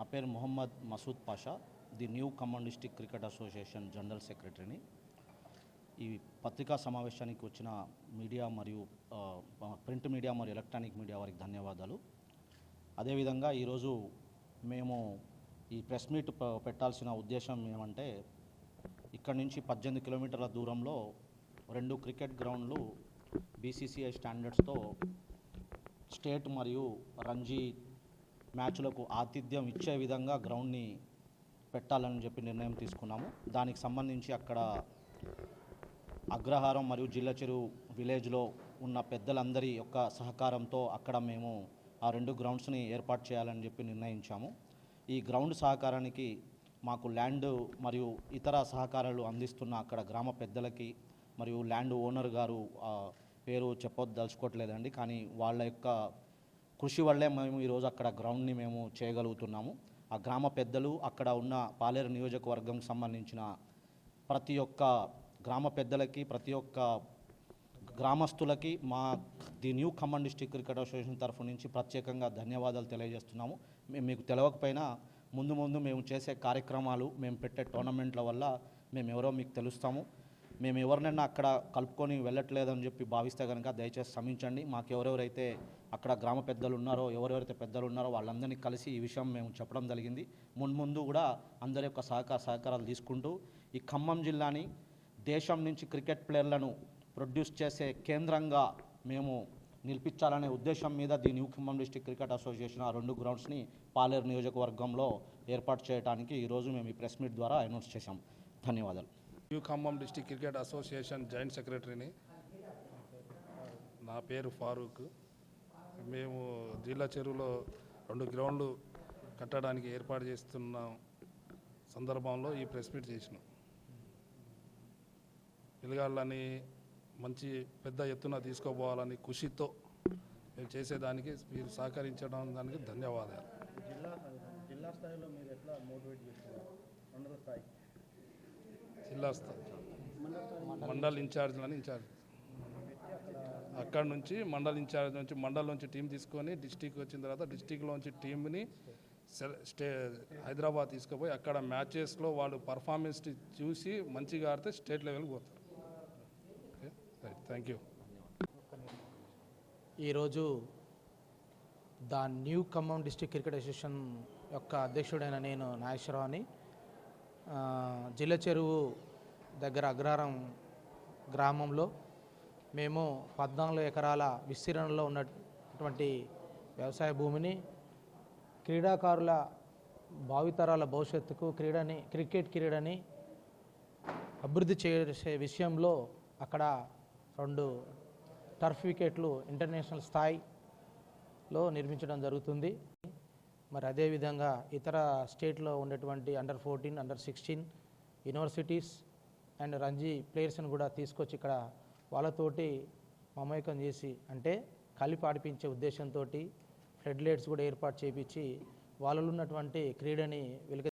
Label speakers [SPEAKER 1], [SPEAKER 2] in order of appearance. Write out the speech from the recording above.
[SPEAKER 1] నా పేరు Mohammed Masood Pasha the new Khammam district cricket association general సెక్రటరీని. ఈ పత్రికా సమావేశానికి వచ్చిన మీడియా మరియు ప్రింట్ మీడియా మరియు ఎలక్ట్రానిక్ మీడియా వారికి ధన్యవాదాలు. అదేవిధంగా ఈరోజు మేము ఈ ప్రెస్ మీట్ పెట్టాల్సిన ఉద్దేశం ఏమంటే ఇక్కడ నుంచి పద్దెనిమిది కిలోమీటర్ల దూరంలో రెండు క్రికెట్ గ్రౌండ్లు బీసీసీఐ స్టాండర్డ్స్తో స్టేట్ మరియు రంజీ మ్యాచ్లకు ఆతిథ్యం ఇచ్చే విధంగా గ్రౌండ్ని పెట్టాలని చెప్పి నిర్ణయం తీసుకున్నాము. దానికి సంబంధించి అక్కడ అగ్రహారం మరియు జిల్లా చెరువు విలేజ్లో ఉన్న పెద్దలందరి యొక్క సహకారంతో అక్కడ మేము ఆ రెండు గ్రౌండ్స్ని ఏర్పాటు చేయాలని చెప్పి నిర్ణయించాము. ఈ గ్రౌండ్ సహకారానికి మాకు ల్యాండ్ మరియు ఇతర సహకారాలు అందిస్తున్న అక్కడ గ్రామ పెద్దలకి మరియు ల్యాండ్ ఓనర్ గారు పేరు చెప్పదలుచుకోవట్లేదండి. కానీ వాళ్ళ యొక్క కృషి వల్లే మేము ఈరోజు అక్కడ గ్రౌండ్ని మేము చేయగలుగుతున్నాము. ఆ గ్రామ పెద్దలు అక్కడ ఉన్న పాలేరు నియోజకవర్గం సంబంధించిన ప్రతి ఒక్క గ్రామ పెద్దలకి ప్రతి ఒక్క గ్రామస్తులకి మా the new Khammam district cricket association తరఫు నుంచి ప్రత్యేకంగా ధన్యవాదాలు తెలియజేస్తున్నాము. మేము మీకు తెలవకపోయినా ముందు ముందు మేము చేసే కార్యక్రమాలు మేము పెట్టే టోర్నమెంట్ల వల్ల మేము ఎవరో మీకు తెలుస్తాము. మేము ఎవరినైనా అక్కడ కలుపుకొని వెళ్ళట్లేదని చెప్పి భావిస్తే కనుక దయచేసి క్షమించండి. మాకు ఎవరెవరైతే అక్కడ గ్రామ పెద్దలు ఉన్నారో ఎవరెవరైతే పెద్దలు ఉన్నారో వాళ్ళందరినీ కలిసి ఈ విషయం మేము చెప్పడం జరిగింది. మున్ముందు కూడా అందరి యొక్క సహకార సహకారాలు తీసుకుంటూ ఈ ఖమ్మం జిల్లాని దేశం నుంచి క్రికెట్ ప్లేయర్లను ప్రొడ్యూస్ చేసే కేంద్రంగా మేము నిలిపించాలనే ఉద్దేశం మీద the new Khammam district cricket association ఆ రెండు గ్రౌండ్స్ని పాలేరు నియోజకవర్గంలో ఏర్పాటు చేయడానికి ఈరోజు మేము ఈ ప్రెస్ మీట్ ద్వారా అనౌన్స్ చేశాం. ధన్యవాదాలు.
[SPEAKER 2] New Khammam district cricket association joint సెక్రటరీని నా పేరు ఫారూక్. మేము జిల్లా చెరువులో రెండు గ్రౌండ్లు కట్టడానికి ఏర్పాటు చేస్తున్న సందర్భంలో ఈ ప్రెస్ మీట్ చేసినాం. పిల్లగాళ్ళని మంచి పెద్ద ఎత్తున తీసుకోపోవాలని ఖుషితో మేము చేసేదానికి మీరు సహకరించడం దానికి ధన్యవాదాలు.
[SPEAKER 1] జిల్లా జిల్లా స్థాయిలో మీరు ఎట్లా మోటివేట్ చేస్తున్నారు? స్థాయి.
[SPEAKER 2] జిల్లా స్థాయి మండల్ ఇన్ఛార్జ్లని ఇన్ఛార్జ్. అక్కడ నుంచి మండల్ ఇన్ఛార్జ్ నుంచి మండల్ నుంచి టీం తీసుకొని డిస్టిక్ వచ్చిన తర్వాత డిస్టిక్లోంచి టీంని స్టే హైదరాబాద్ తీసుకుపోయి అక్కడ మ్యాచెస్లో వాళ్ళు పర్ఫార్మెన్స్ చూసి మంచిగా ఆడితే స్టేట్ లెవెల్కి పోతారు. ఓకే? రైట్. Thank you.
[SPEAKER 3] ఈరోజు the new Khammam district cricket association యొక్క అధ్యక్షుడైన నేను నాగేశ్వరరావు అని జిల్లా చెరువు దగ్గర అగ్రహారం గ్రామంలో మేము పద్నాలుగు ఎకరాల విస్తీర్ణంలో ఉన్నటువంటి వ్యవసాయ భూమిని క్రీడాకారుల భావితరాల భవిష్యత్తుకు క్రీడని క్రికెట్ క్రీడని అభివృద్ధి చేసే విషయంలో అక్కడ రెండు టర్ఫ్ వికెట్లు ఇంటర్నేషనల్ స్థాయిలో నిర్మించడం జరుగుతుంది. మరి అదేవిధంగా ఇతర స్టేట్లో ఉండేటువంటి under fourteen under sixteen universities and Ranji ప్లేయర్స్ని కూడా తీసుకొచ్చి ఇక్కడ వాళ్ళతోటి మమైకం చేసి అంటే కలిపి ఆడిపించే ఉద్దేశంతో ఫ్లడ్ లైట్స్ కూడా ఏర్పాటు చేపించి వాళ్ళలో ఉన్నటువంటి క్రీడని వెలుగ